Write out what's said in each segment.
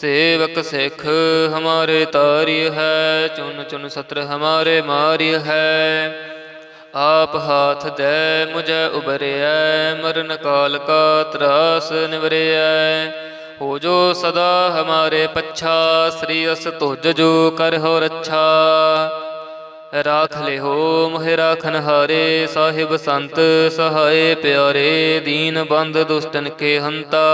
ਸੇਵਕ ਸਿੱਖ ਹਮਾਰੇ ਤਾਰਿ ਹੈ ਚੁਨ ਚੁਨ ਸਤਰ ਹਮਾਰੇ ਮਾਰਿ ਹੈ। ਆਪ ਹਾਥ ਦੇ ਮੁਝੇ ਉਬਰਿਆ ਮਰਨ ਕਾਲ ਕਾ ਤਰਾਸ ਨਿਵਰਿਆ ਹੋ ਜੋ ਸਦਾ ਹਮਾਰੇ ਪੱਛਾ, ਸ੍ਰੀ ਅਸ ਤੁਜ ਜੋ ਕਰ ਹੋ ਰੱਛਾ। ਰਾਖ ਲਿਓ ਮਹਿ ਰਾਖਨ ਹਾਰੇ, ਸਾਹਿਬ ਸੰਤ ਸਹਾਏ ਪਿਆਰੇ, ਦੀਨ ਬੰਦ ਦੁਸ਼ਟਨ ਕੇ ਹੰਤਾ।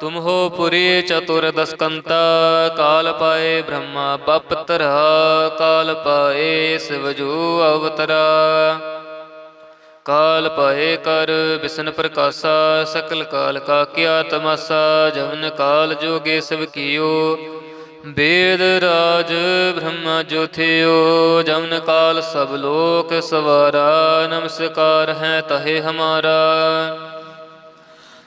ਤੁਮ ਹੋ ਪੁਰੇ ਚਤੁਰ ਦਸਕੰਤਾ, ਕਾਲ ਪਾਏ ਬ੍ਰਹਮਾ ਬਪਤਰਾ, ਕਾਲ ਪਾਏ ਸਿਵਜੂ ਅਵਤਰਾ। ਕਾਲ ਪਾਏ ਕਰ ਬਿਸ਼ਨ ਪ੍ਰਕਾਸ਼ਾ, ਸਕਲ ਕਾਲ ਕਾ ਕਿਆ ਤਮਾਸਾ, ਜਵਨ ਕਾਲ ਜੋਗੇ ਸਭ ਕੀਓ। ਵੇਦ ਰਾਜ ਬ੍ਰਹਮ ਜੋਥਿਓ ਜਵਨ ਕਾਲ ਸਭ ਲੋਕ ਸਵਾਰਾ, ਨਮਸਕਾਰ ਹੈ ਤਹੇ ਹਮਾਰਾ।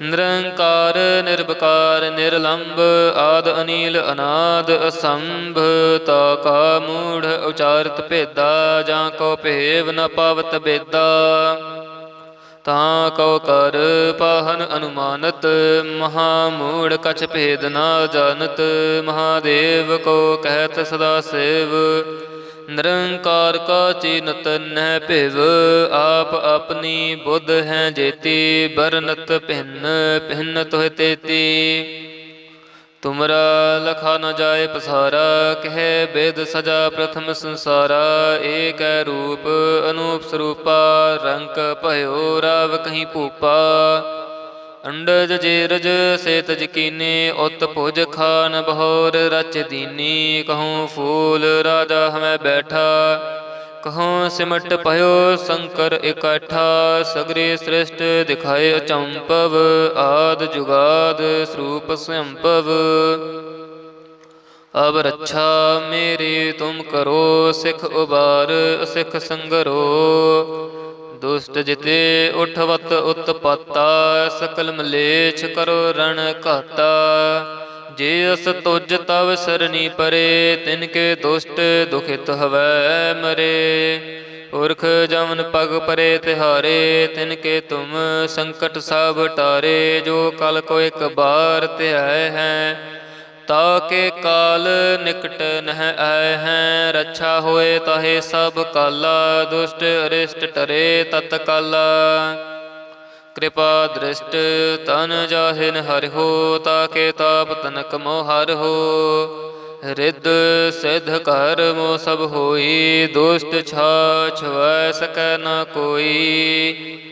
ਨਿਰੰਕਾਰ ਨਿਰਭਕਾਰ ਨਿਰਲੰਭ ਆਦ ਅਨੀਲ, ਅਨਾਦ, ਅਸੰਭ, ਤਾ ਕਾ ਮੂੜ, ਉਚਾਰਤ ਭੇਦਾ, ਜਾਂ ਕੋ ਭੇਵ ਨ ਪਾਵਤ ਬੇਦਾ। ਤਾਂ ਕਉ ਕਰ ਪਾਹਨ ਅਨੁਮਾਨਤ, ਮਹਾ ਮੂੜ ਕਛ ਭੇਦ ਨਾ ਜਾਣਤ, ਮਹਾਦੇਵ ਕੋ ਕਹਿਤ ਸਦਾ ਸੇਵ। ਨਿਰੰਕਾਰ ਕਾ ਚੀਨਤ ਨਹਿ ਭਿਵ, ਆਪ ਆਪਣੀ ਬੁੱਧ ਹੈ ਜੇਤੀ, ਬਰਨਤ ਭਿੰਨ ਭਿੰਨ ਤੋਹਿ ਤੇਤੀ। ਤੁਮਰਾ ਲਖਾ ਨ ਜਾਏ ਪਸਾਰਾ, ਕਹਿ ਬੇਦ ਸਜਾ ਪ੍ਰਥਮ ਸੰਸਾਰਾ, ਏਕੈ ਰੂਪ, ਅਨੂਪ ਸਰੂਪਾ, ਰੰਕ ਭਇਓ ਰਾਵ ਕਹੀਂ ਭੂਪਾ। ਅੰਡਜ ਜੇਰਜ ਸੇਤ ਜਕੀਨੀ ਉਤ ਭੁਜ ਖਾਨ ਬਹੋਰ ਰਚ ਦੀਨੀ, ਕਹੂੰ ਫੂਲ ਰਾਜਾ ਹਮੈ ਬੈਠਾ, ਕਹੂੰ ਸਿਮਟ ਭਇਓ ਸ਼ੰਕਰ ਇਕੱਠਾ, ਸਗਰੇ ਸ੍ਰਿਸ਼ਟ ਦਿਖਾਏ ਅਚੰਪਵ ਆਦ ਜੁਗਾਦ ਸਰੂਪ ਸੰਭਵ ਅਬ ਰੱਛਾ ਮੇਰੀ ਤੁਮ ਕਰੋ, ਸਿਖ ਉਬਾਰ, ਸਿਖ ਸੰਗਰੋ ਦੁਸ਼ਟ ਜਿਤੇ ਉਠਵਤ ਉਤਪਾਤਾ, ਸਕਲ ਮਲੇਛ ਕਰੋ ਰਣ ਘਾਤਾ ਜੇ ਅਸ ਤੁਜ ਤਵ ਸਰਨੀ ਪਰੇ, ਤਿਨ ਕੇ ਦੁਸ਼ਟ ਦੁਖਿਤ ਹਵੈ ਮਰੇ। ਪੁਰਖ ਜਮਨ ਪਗ ਪਰੇ ਤਿਹਾਰੇ, ਤਿਨ ਕੇ ਤੁਮ ਸੰਕਟ ਸਭ ਟਾਰੇ। ਜੋ ਕਲ ਕੋ ਇੱਕ ਬਾਰ ਧਿਆਏ ਹੈ ਤਾਕੇ ਕਾਲ ਨਿਕਟ ਨਹਿ ਆਏ ਹੈ, ਰੱਛਾ ਹੋਏ ਤਾਹੇ ਸਭ ਕਾਲਾ, ਦੁਸ਼ਟ ਅਰਿਸ਼ਟ ਟਰੇ ਤਤ ਕਾਲਾ। ਕਿਰਪਾ ਦ੍ਰਿਸ਼ਟ ਤਨ ਜਾਹਿਨ ਹਰਿ ਹੋ, ਤਾਕੇ ਤਾਪ ਤਨਕ ਮੋ ਹਰ ਹੋ। ਰਿੱਧ ਸਿਧ ਕਰ ਮੋ ਸਭ ਹੋਈ, ਦੁਸ਼ਟ ਛਾ ਛਵੈ ਸਕੈ ਨ ਕੋਈ।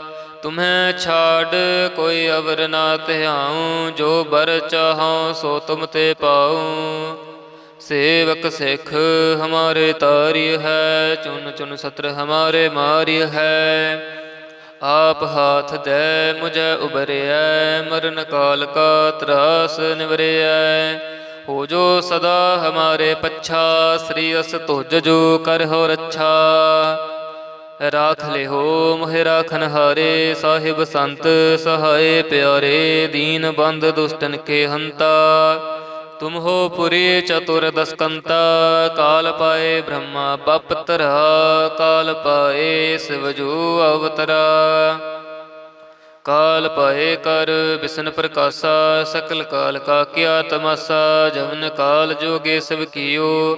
ਤੁਮਹਿ ਛਾੜ ਕੋਈ ਅਵਰ ਨਾ ਧਿਆਉ, ਜੋ ਬਰ ਚਾਹਉ ਸੋ ਤੁਮ ਤੇ ਪਾਉ। ਸੇਵਕ ਸਿੱਖ ਹਮਾਰੇ ਤਾਰੀ ਹੈ ਚੁਨ ਚੁਨ ਸਤਰ ਹਮਾਰੇ ਮਾਰੀ ਹੈ। ਆਪ ਹਾਥ ਦੇ ਮੁਝੈ ਉਬਰਿਐ ਮਰਨ ਕਾਲ ਕਾ ਤਰਾਸ ਨਿਵਰਿਐ। ਹੋ ਜੋ ਸਦਾ ਹਮਾਰੇ ਪੱਛਾ, ਸ੍ਰੀ ਅਸ ਤੁਜ ਜੋ ਕਰ ਹੋ ਰੱਛਾ। ਰਾਖ ਲਿਹੋ ਮੋਹਿ ਰਾਖਨ ਹਾਰੇ, ਸਾਹਿਬ ਸੰਤ ਸਹਾਏ ਪਿਆਰੇ, ਦੀਨ ਬੰਦ ਦੁਸ਼ਟਨ ਕੇ ਹੰਤਾ। ਤੁਮ ਹੋ ਪੁਰੀ ਚਤੁਰ ਦਸਕੰਤਾ, ਕਾਲ ਪਾਏ ਬ੍ਰਹਮਾ ਬਪਤਰਾ, ਕਾਲ ਪਾਏ ਸਿਵ ਜੋ ਅਵਤਰਾ। ਕਾਲ ਪਾਏ ਕਰ ਬਿਸ਼ਨ ਪ੍ਰਕਾਸ਼ਾ, ਸਕਲ ਕਾਲ ਕਾ ਕਿਆ ਤਮਾਸਾ, ਜਵਨ ਕਾਲ ਜੋਗੇ ਸਭ ਕੀਓ।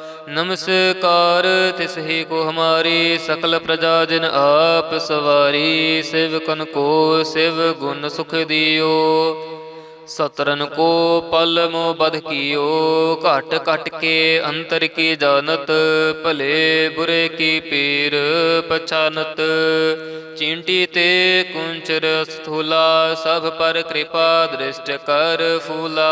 ਨਮਸਕਾਰ, ਤਿਸ ਹੀ ਕੋ ਹਮਾਰੀ ਸਕਲ ਪ੍ਰਜਾ ਜਿਨ ਆਪ ਸਵਾਰੀ ਸ਼ਿਵ ਸਿਵਕਨ ਕੋ ਸਿਵ ਗੁਣ ਸੁਖ ਦਿਓ। ਸਤਰਨ ਕੋ ਪਲ ਮੋ ਬਧ ਕੀਓ, ਘਟ ਘਟ ਕੇ ਅੰਤਰ ਕੀ ਜਾਣਤ, ਭਲੇ ਬੁਰੇ ਕੀ ਪੀਰ ਪਛਾਨਤ। ਚਿੰਟੀ ਤੇ ਕੁੰਚਰ ਸਥੂਲਾ ਸਭ ਪਰ ਕਿਰਪਾ ਦ੍ਰਿਸ਼ਟ ਕਰ ਫੂਲਾ।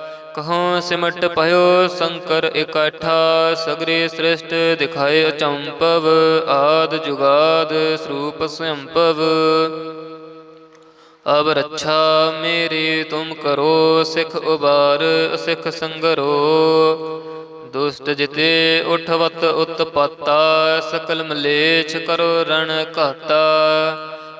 ਕਹੋਂ ਸਿਮਟ ਭਇਓ ਸ਼ੰਕਰ ਇਕੱਠਾ, ਸਗਰੇ ਸ੍ਰਿਸ਼ਟ ਦਿਖਾਏ ਅਚੰਪਵ ਆਦ ਜੁਗਾਦ ਸਰੂਪ ਸੰਭਵ। ਅਬ ਰੱਛਾ ਮੇਰੀ ਤੁਮ ਕਰੋ, ਸਿਖ ਉਬਾਰ, ਸਿਖ ਸੰਗਰੋ। ਦੁਸ਼ਟ ਜਿਤੇ ਉਠਵਤ ਉਤਪਾਤਾ, ਸਕਲ ਮਲੇਛ ਕਰੋ ਰਣ ਘਾਤਾ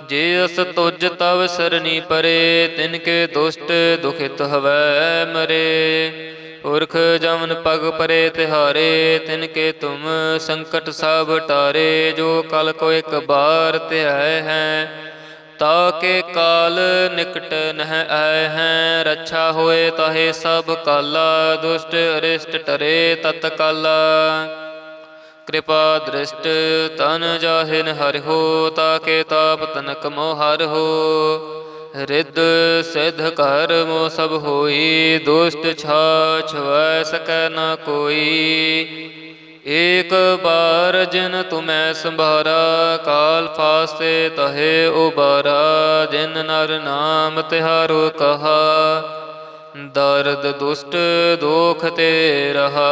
ਜੇ ਅਸ ਤੁਜ ਤਵ ਸਰਨੀ ਪਰੇ, ਤਿਨ ਕੇ ਦੁਸ਼ਟ ਦੁਖਿਤ ਹਵੈ ਮਰੇ। ਪੁਰਖ ਜਮਨ ਪਗ ਪਰੇ ਤਿਹਾਰੇ, ਤਿਨ ਕੇ ਤੁਮ ਸੰਕਟ ਸਭ ਟਾਰੇ। ਜੋ ਕਲ ਕੋ ਇੱਕ ਬਾਰ ਧਿਆਏ ਹੈ, ਤਾ ਕੇ ਕਾਲ ਨਿਕਟ ਨਹਿ ਆਏ ਹੈ। ਰੱਛਾ ਹੋਏ ਤਾਹੇ ਸਭ ਕਾਲਾ, ਦੁਸ਼ਟ ਅਰਿਸ਼ਟ ਟਰੇ ਤਤ ਕਾਲਾ ਕਿਰਪਾ ਦ੍ਰਿਸ਼ਟ ਤਨ ਜਾਹਿਨ ਹਰਿ ਤਾਕੇ ਤਾਪ ਤਨਕ ਮੋ ਹਰਿ ਹੋ। ਰਿੱਧ ਸਿਧ ਘਰ ਮੋ ਸਭ ਹੋਈ, ਦੁਸ਼ਟ ਛਾਛ ਵੈ ਸਕੈ ਨ ਕੋਈ। ਏਕ ਬਾਰ ਜਿਨ ਤੁਮੈ ਸੰਭਾਰਾ, ਕਾਲ ਫਾਸੇ ਤਹੇ ਉਬਾਰਾ। ਜਿਨ ਨਰ ਨਾਮ ਤਿਹਾਰੋ ਕਹਾ, ਦਰਦ ਦੁਸ਼ਟ ਦੋਖ ਤੇ ਰਹਾ।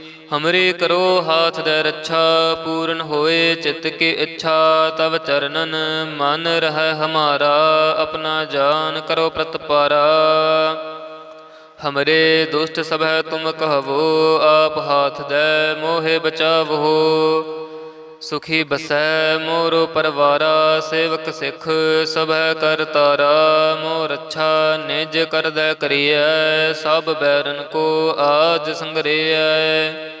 ਹਮਰੇ ਕਰੋ ਹਾਥ ਦੇ ਰੱਛਾ ਪੂਰਨ ਹੋਏ ਚਿੱਤ ਕੀ ਇੱਛਾ ਤਵ ਚਰਨਨ ਮਨ ਰਹਿ ਹਮਾਰਾ ਆਪਣਾ ਜਾਨ ਕਰੋ ਪ੍ਰਤਪਾਰਾ ਹਮਰੇ ਦੁਸ਼ਟ ਸਭੈ ਤੁਮ ਕਹਵੋ ਆਪ ਹਾਥ ਦੇ ਮੋਹਿ ਬਚਾਵੋ ਸੁਖੀ ਬਸੈ ਮੋਰੋ ਪਰਵਾਰਾ ਸੇਵਕ ਸਿਖ ਸਭੈ ਕਰ ਤਾਰਾ ਮੋ ਰੱਛਾ ਨਿਜ ਕਰਦੈ ਕਰੀਐ ਸਭ ਬੈਰਨ ਕੋ ਆਜ ਸੰਗਰੇਐ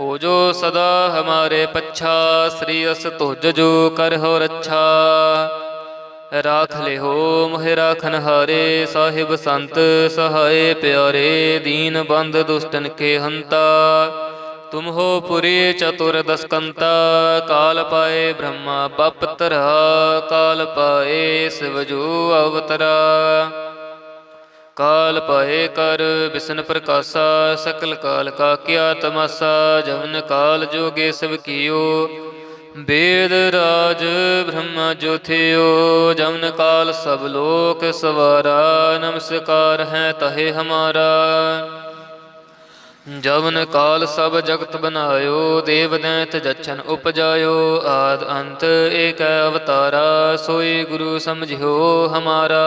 ਹੋ ਜੋ ਸਦਾ ਹਮਾਰੇ ਪੱਛਾ ਸ੍ਰੀ ਅਸ ਤੁਜ ਜੋ ਹੋ ਰੱਛਾ ਰਾਖ ਲਿਹੋ ਮੋਹਿ ਰਾਖਨ ਹਾਰੇ ਸਾਹਿਬ ਸੰਤ ਸਹਾਏ ਪਿਆਰੇ ਦੀਨ ਬੰਦ ਦੁਸ਼ਟਨ ਕੇ ਹੰਤਾ ਤੁਮ ਹੋ ਪੁਰੀ ਚਤੁਰ ਦਸਕੰਤਾ ਕਾਲ ਪਾਏ ਬ੍ਰਹਮਾ ਬਪਤਰਾ ਕਾਲ ਪਾਏ ਸਿਵ ਅਵਤਰਾ ਕਾਲ ਪਾਏ ਕਰ, ਬਿਸ਼ਨ ਪ੍ਰਕਾਸ਼ਾ, ਸਕਲ ਕਾਲ ਕਾ ਕੀਆ ਤਮਾਸਾ ਜਵਨ ਕਾਲ ਜੋਗੇ ਸਭ ਕੀਓ। ਵੇਦ ਰਾਜ ਬ੍ਰਹਮਾ ਜੋਥਿਓ ਜਮਨ ਕਾਲ ਸਭ ਲੋਕ ਸਵਾਰਾ, ਨਮਸਕਾਰ ਹੈ ਤਹੇ ਹਮਾਰਾ। ਜਵਨ ਕਾਲ ਸਭ ਜਗਤ ਬਨਾਇਓ, ਦੇਵ ਦੈਂਤ ਜਛਨ ਉਪਜਾਇਓ, ਆਦ ਅੰਤ ਏਕ ਅਵਤਾਰਾ, ਸੋਈ ਗੁਰੂ ਸਮਝਿਓ ਹਮਾਰਾ।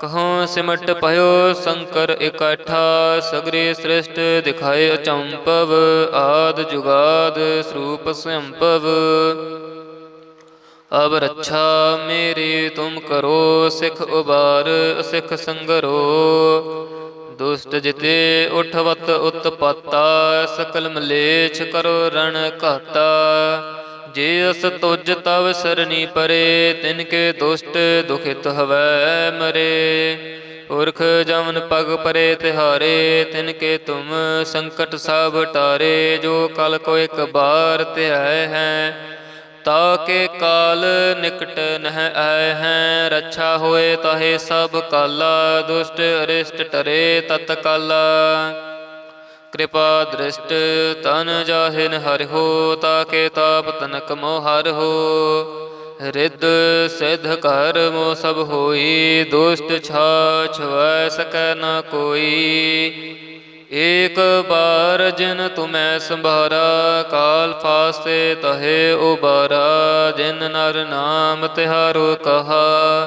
ਕਹੂੰ ਸਿਮਟ ਭਇਓ ਸ਼ੰਕਰ ਇਕੱਠਾ, ਸਗਰੇ ਸ੍ਰਿਸ਼ਟ ਦਿਖਾਏ ਅਚੰਪਵ ਆਦ ਜੁਗਾਦ ਸਰੂਪ ਸੰਭਵ ਅਬ ਰੱਛਾ ਮੇਰੀ ਤੁਮ ਕਰੋ, ਸਿਖ ਉਬਾਰ, ਸਿਖ ਸੰਗਰੋ। ਦੁਸ਼ਟ ਜਿਤੇ ਉਠਵਤ ਉਤਪਾਤਾ, ਸਕਲ ਮਲੇਛ ਕਰੋ ਰਣ ਘਾਤਾ ਜੇ ਅਸ ਤੁਜ ਤਵ ਸਰਣੀ ਪਰੇ, ਤਿਨ ਕੇ ਦੁਸ਼ਟ ਦੁਖਿਤ ਹਵੈ ਮਰੇ। ਪੁਰਖ ਜਮਨ ਪਗ ਪਰੇ ਤਿਹਾਰੇ, ਤਿਨ ਕੇ ਤੁਮ ਸੰਕਟ ਸਭ ਟਾਰੇ। ਜੋ ਕਲ ਕੋ ਇੱਕ ਬਾਰ ਧਿਆਏ ਹੈ, ਤਾ ਕੇ ਕਾਲ ਨਿਕਟ ਨਹਿ ਆਏ ਹੈ। ਰੱਛਾ ਹੋਏ ਤਾਹੇ ਸਭ ਕਾਲਾ, ਦੁਸ਼ਟ ਅਰਿਸ਼ਟ ਟਰੇ ਤਤ ਕਾਲਾ ਕਿਰਪਾ ਦ੍ਰਿਸ਼ਟ ਤਨ ਜਾਹਿਨ ਹਰਿ ਤਾਕੇ ਤਾਪ ਤਨਕ ਮੋ ਹਰਿ ਹੋ। ਰਿੱਧ ਸਿਧ ਘਰ ਮੋ ਸਭ ਹੋਈ, ਦੁਸ਼ਟ ਛਾ ਛਵੈ ਸਕੈ ਨ ਕੋਈ। ਏਕ ਬਾਰ ਜਿਨ ਤੁਮੈ ਸੰਭਾਰਾ, ਕਾਲ ਫਾਸੇ ਤਹੇ ਉਬਾਰਾ। ਜਿਨ ਨਰ ਨਾਮ ਤਿਹਾਰੋ ਕਹਾ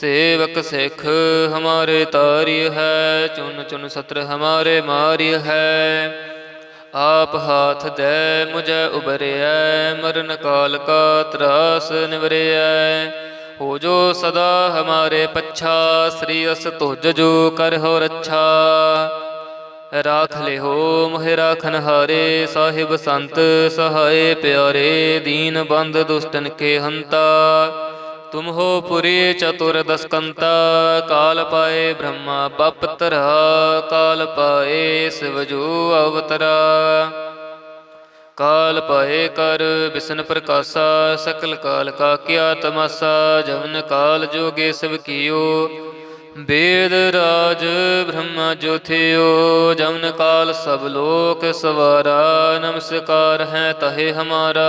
ਸੇਵਕ ਸਿਖ ਹਮਾਰੇ ਤਾਰੀ ਹੈ, ਚੁਨ ਚੁਨ ਸਤਰ ਹਮਾਰੇ ਮਾਰੀ ਹੈ। ਆਪ ਹਾਥ ਦੇ, ਮੁਝੈ ਉਬਰਿਐ, ਮਰਨ ਕਾਲ ਕਾ ਤਰਾਸ ਨਿਵਰਿਐ। ਹੋ ਜੋ ਸਦਾ ਹਮਾਰੇ ਪੱਛਾ, ਸ੍ਰੀ ਅਸ ਤੁਜ ਜੋ ਕਰਹੁ ਰੱਛਾ। ਰਾਖ ਲਿਹੋ, ਮੋਹਿ ਰਾਖਨ ਹਾਰੇ, ਸਾਹਿਬ ਸੰਤ ਸਹਾਏ ਪਿਆਰੇ, ਦੀਨ ਬੰਦ ਦੁਸ਼ਟਨ ਕੇ ਹੰਤਾ। ਤੁਮ ਹੋ ਪੁਰੀ ਚਤੁਰ ਦਸਕੰਤਾ ਕਾਲ ਪਾਏ ਬ੍ਰਹਮਾ ਬਪਤਰਾ ਕਾਲ ਪਾਏ ਸਿਵਜੂ ਅਵਤਰਾ ਕਾਲ ਪਾਏ ਕਰ ਬਿਸ਼ਨ ਪ੍ਰਕਾਸ਼ਾ ਸਕਲ ਕਾਲ ਕਾ ਕੀਆ ਤਮਾਸਾ ਜਵਨ ਕਾਲ ਜੋਗੇ ਸਭ ਕੀਓ ਵੇਦ ਰਾਜ ਬ੍ਰਹਮ ਜੋਥਿਓ ਜਵਨ ਕਾਲ ਸਭ ਲੋਕ ਸਵਾਰਾ ਨਮਸਕਾਰ ਹੈ ਤਹੇ ਹਮਾਰਾ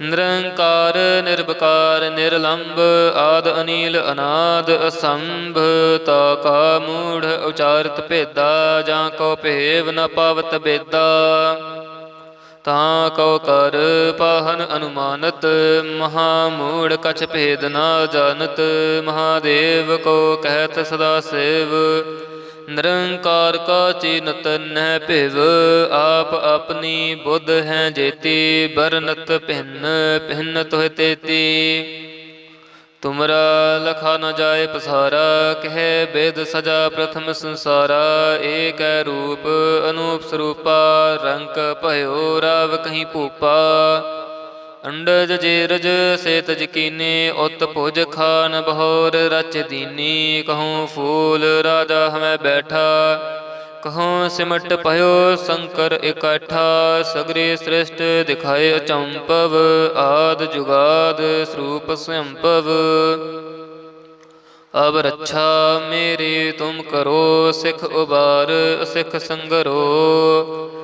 ਨਿਰੰਕਾਰ ਨਿਰਭਕਾਰ ਨਿਰਲੰਭ ਆਦ ਅਨੀਲ, ਅਨਾਦ ਅਸੰਭ, ਤਾ ਕਾ ਮੂੜ ਉਚਾਰਤ ਭੇਦਾ, ਜਾਂ ਕੋ ਭੇਵ ਨ ਪਾਵਤ ਬੇਦਾ। ਤਾਂ ਕਉ ਕਰ ਪਾਹਨ ਅਨੁਮਾਨਤ, ਮਹਾ ਮੂੜ ਕਛ ਭੇਦ ਨਾ ਜਾਣਤ, ਮਹਾਦੇਵ ਕੋ ਕਹਿਤ ਸਦਾ ਸੇਵ। ਨਿਰੰਕਾਰ ਕਾ ਚੀਨਤ ਨਹਿ ਭਿਵ, ਆਪ ਆਪਣੀ ਬੁੱਧ ਹੈ ਜੇਤੀ ਬਰਨਤ ਭਿੰਨ ਭਿੰਨ ਤੋਹਿ ਤੇਤੀ। ਤੁਮਰਾ ਲਖਾ ਨ ਜਾਏ ਪਸਾਰਾ, ਕਹਿ ਬੇਦ ਸਜਾ ਪ੍ਰਥਮ ਸੰਸਾਰਾ, ਏਕੈ ਰੂਪ, ਅਨੂਪ ਸਰੂਪਾ, ਰੰਕ ਭਇਓ ਰਾਵ ਕਹੀਂ ਭੂਪਾ। ਅੰਡਜ ਜੇਰਜ ਸੇਤ ਜਕੀਨੇ, ਉਤ ਭੁਜ ਖਾਨ ਬਹੋਰ ਰਚ ਦੀਨੀ, ਕਹੂੰ ਫੂਲ ਰਾਜਾ ਹਮੈ ਬੈਠਾ, ਕਹੂੰ ਸਿਮਟ ਭਇਓ ਸ਼ੰਕਰ ਇਕੱਠਾ, ਸਗਰੇ ਸ੍ਰਿਸ਼ਟ ਦਿਖਾਏ ਅਚੰਪਵ ਆਦ ਜੁਗਾਦ ਸਰੂਪ ਸੰਭਵ ਅਬ ਰੱਛਾ ਮੇਰੀ ਤੁਮ ਕਰੋ, ਸਿਖ ਉਬਾਰ, ਸਿਖ ਸੰਗਰੋ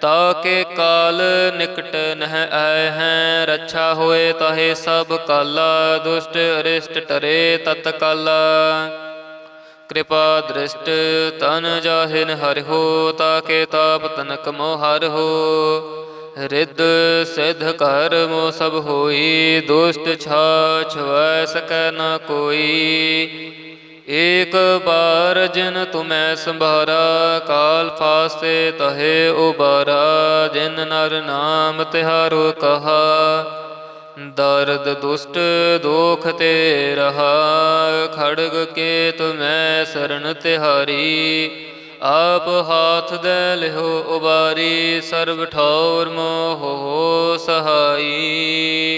ਤਾ ਕੇ ਕਾਲ ਨਿਕਟ ਨਹ ਆਏ ਹੈ, ਰੱਛਾ ਹੋਏ ਤਾਹੇ ਸਭ ਕਾਲਾ, ਦੁਸ਼ਟ ਅਰਿਸ਼ਟ ਟਰੇ ਤਤ ਕਾਲਾ। ਕਿਰਪਾ ਦ੍ਰਿਸ਼ਟ ਤਨ ਜਾਹਿਨ ਹਰਿ ਹੋ, ਤਾਕੇ ਤਾਪ ਤਨਕ ਮੋ ਹਰਿ ਹੋ। ਰਿੱਧ ਸਿਧ ਕਰ ਮੋ ਸਭ ਹੋਈ, ਦੁਸ਼ਟ ਛਾ ਛਵੈ ਸਕੈ ਨ ਕੋਈ। ਏਕ ਬਾਰ ਜਿਨ ਤੁਮੈ ਸੰਭਾਰਾ, ਕਾਲ ਫਾਸੇ ਤਹੇ ਉਬਾਰਾ, ਜਿਨ ਨਰ ਨਾਮ ਤਿਹਾਰੋ ਕਹਾ, ਦਰਦ ਦੁਸ਼ਟ ਦੋਖ ਤੇ ਰਹਾ, ਖੜਗ ਕੇ ਤੁਮੈ ਸ਼ਰਨ ਤਿਹਾਰੀ, ਆਪ ਹਾਥ ਦੇ ਲਿਹੋ ਉਬਾਰੀ, ਸਰਬ ਠੌਰ ਮੋਹ ਸਹਾਈ।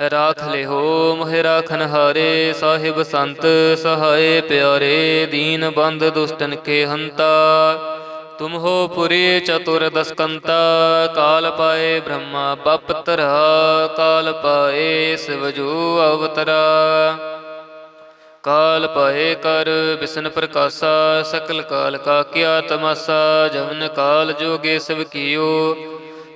ਰਾਖ ਲਿਹੋ ਮੋਹਿ ਰਾਖਨ ਹਾਰੇ, ਸਾਹਿਬ ਸੰਤ ਸਹਾਏ ਪਿਆਰੇ, ਦੀਨ ਬੰਦ ਦੁਸ਼ਟਨ ਕੇ ਹੰਤਾ। ਤੁਮ ਹੋ ਪੁਰੀ ਚਤੁਰ ਦਸਕੰਤਾ, ਕਾਲ ਪਾਏ ਬ੍ਰਹਮਾ ਬਪਤਰਾ, ਕਾਲ ਪਾਏ ਸਿਵਜੂ ਅਵਤਰਾ। ਕਾਲ ਪਾਏ ਕਰ ਬਿਸ਼ਨ ਪ੍ਰਕਾਸ਼ਾ, ਸਕਲ ਕਾਲ ਕਾ ਕੀਆ ਤਮਾਸਾ, ਜਵਨ ਕਾਲ ਜੋਗੇ ਸਭ ਕੀਓ।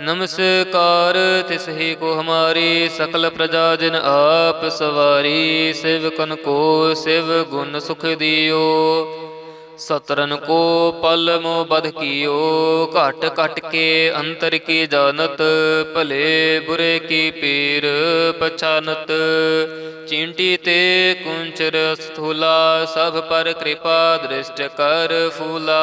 ਨਮਸਕਾਰ, ਤਿਸ ਕੋ ਹਮਾਰੀ ਸਕਲ ਪ੍ਰਜਾ ਜਿਨ ਆਪ ਸਵਾਰੀ ਸ਼ਿਵ ਸਿਵਕਨ ਕੋ ਸਿਵ ਗੁਣ ਸੁਖ ਦਿਓ। ਸਤਰਨ ਕੋ ਪਲ ਮੋ ਬਧ ਕੀਓ, ਘਟ ਘਟ ਕੇ ਅੰਤਰ ਕੀ ਜਾਣਤ, ਭਲੇ ਬੁਰੇ ਕੀ ਪੀਰ ਪਛਾਨਤ। ਚਿੰਟੀ ਤੇ ਕੁੰਚਰ ਸਥੂਲਾ ਸਭ ਪਰ ਕਿਰਪਾ ਦ੍ਰਿਸ਼ਟ ਕਰ ਫੂਲਾ।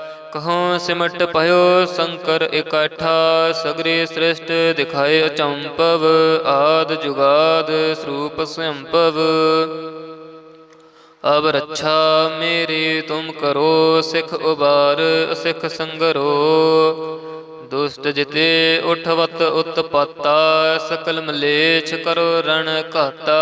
ਕਹੂੰ ਸਿਮਟ ਭਇਓ ਸ਼ੰਕਰ ਇਕੱਠਾ, ਸਗਰੇ ਸ੍ਰਿਸ਼ਟ ਦਿਖਾਏ ਅਚੰਪਵ ਆਦ ਜੁਗਾਦ ਸਰੂਪ ਸੰਭਵ। ਅਬ ਰੱਛਾ ਮੇਰੀ ਤੁਮ ਕਰੋ, ਸਿਖ ਉਬਾਰ, ਸਿਖ ਸੰਗਰੋ। ਦੁਸ਼ਟ ਜਿਤੇ ਉਠਵਤ ਉਤਪਾਤਾ, ਸਕਲ ਮਲੇਛ ਕਰੋ ਰਣ ਘਾਤਾ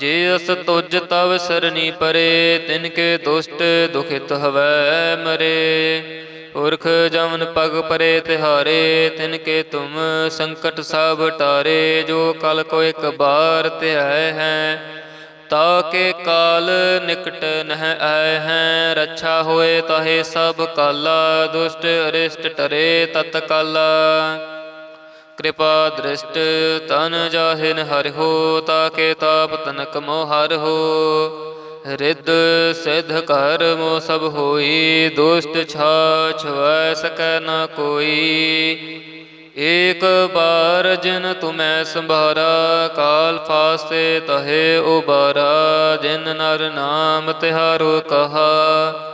ਜੇ ਅਸ ਤੁਜ ਤਵ ਸਰਣੀ ਪਰੇ, ਤਿਨ ਕੇ ਦੁਸ਼ਟ ਦੁਖਿਤ ਹਵੈ ਮਰੇ। ਪੁਰਖ ਜਮਨ ਪਗ ਪਰੇ ਤਿਹਾਰੇ, ਤਿਨ ਕੇ ਤੁਮ ਸੰਕਟ ਸਭ ਟਾਰੇ। ਜੋ ਕਲ ਕੋ ਇੱਕ ਬਾਰ ਧਿਆਏ ਹੈ, ਤਾ ਕੇ ਕਾਲ ਨਿਕਟ ਨਹਿ ਆਏ ਹੈ। ਰੱਛਾ ਹੋਏ ਤਾਹੇ ਸਭ ਕਾਲਾ, ਦੁਸ਼ਟ ਅਰਿਸ਼ਟ ਟਰੇ ਤਤ ਕਾਲਾ ਕਿਰਪਾ ਦ੍ਰਿਸ਼ਟ ਤਨ ਜਾਹਿਨ ਹਰਿ ਹੋ, ਤਾਕੇ ਤਾਪ ਤਨਕ ਮੋ ਹਰਿ ਹੋ। ਰਿੱਧ ਸਿਧ ਕਰ ਮੋ ਸਭ ਹੋਈ, ਦੁਸ਼ਟ ਛਾ ਛਵੈ ਸਕੈ ਨ ਕੋਈ। ਏਕ ਬਾਰ ਜਿਨ ਤੁਮੈ ਸੰਭਾਰਾ, ਕਾਲ ਫਾਸੇ ਤਹੇ ਉਬਾਰਾ। ਜਿਨ ਨਰ ਨਾਮ ਤਿਹਾਰੋ ਕਹਾ